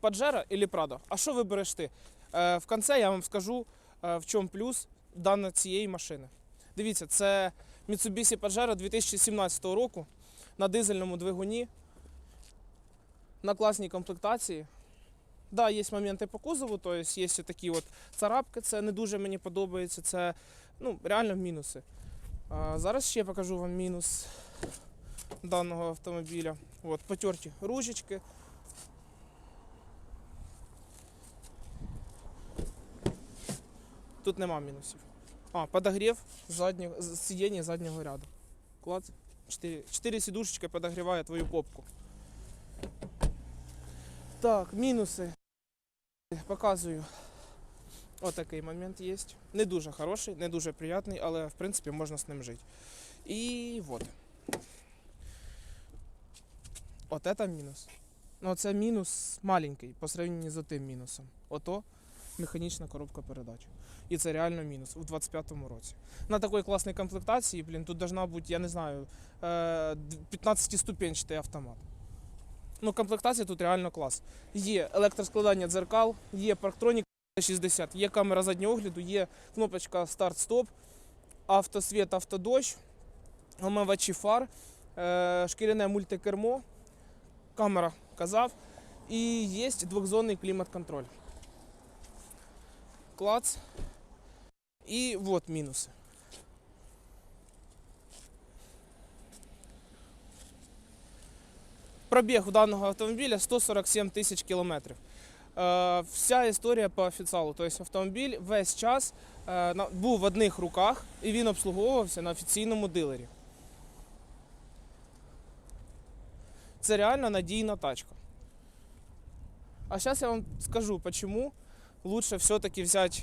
Паджеро или Прадо? А що вибереш ти? Е, в кінці я вам скажу, е, в чому плюс даної цієї машини. Дивіться, це Mitsubishi Pajero 2017 року на дизельному двигуні, на класній комплектації. Да, є моменти по кузову, то есть є такі от царапки, це не дуже мені подобається, це ну, реально мінуси. А, зараз ще покажу вам мінус даного автомобіля. От, потерті ручечки. Тут нема мінусів. А, подогрів заднього, сидіння заднього ряду. Клац. Чотири, чотири сідушечки подогріває твою попку. Так, мінуси. Показую. Отакий момент є. Не дуже хороший, не дуже приятний, але в принципі можна з ним жити. І от. От це мінус. Ну, це мінус маленький по сравненню з тим мінусом. Ото механічна коробка передач. І це реально мінус у 25-му році. На такій класній комплектації, блін, тут должна бути, я не знаю, 15-ступенчатий автомат. Ну, комплектація тут реально клас. Є електроскладання дзеркал, є парктронік 60, є камера заднього огляду, є кнопочка старт-стоп, автосвіт, автодощ, омивачі фар, е, шкіряне мультикермо, камера казав, і є двохзонний клімат-контроль. Клац. І от мінуси. Пробіг у даного автомобіля 147 тисяч кілометрів. Е, вся історія по офіціалу. Тобто автомобіль весь час е, був в одних руках і він обслуговувався на офіційному дилері. Це реально надійна тачка. А зараз я вам скажу, чому лучше все-таки взяти,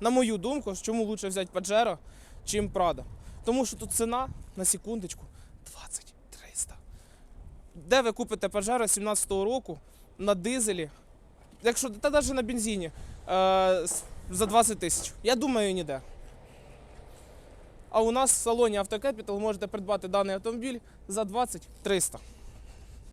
на мою думку, чому лучше взяти Pajero, чим Prado. Тому що тут ціна на секундочку 20 300. Де ви купите Pajero 17-го року на дизелі, якщо та навіть на бензині е, за 20 тисяч? Я думаю, ніде. А у нас в салоні Автокепітал можете придбати даний автомобіль за 20 300.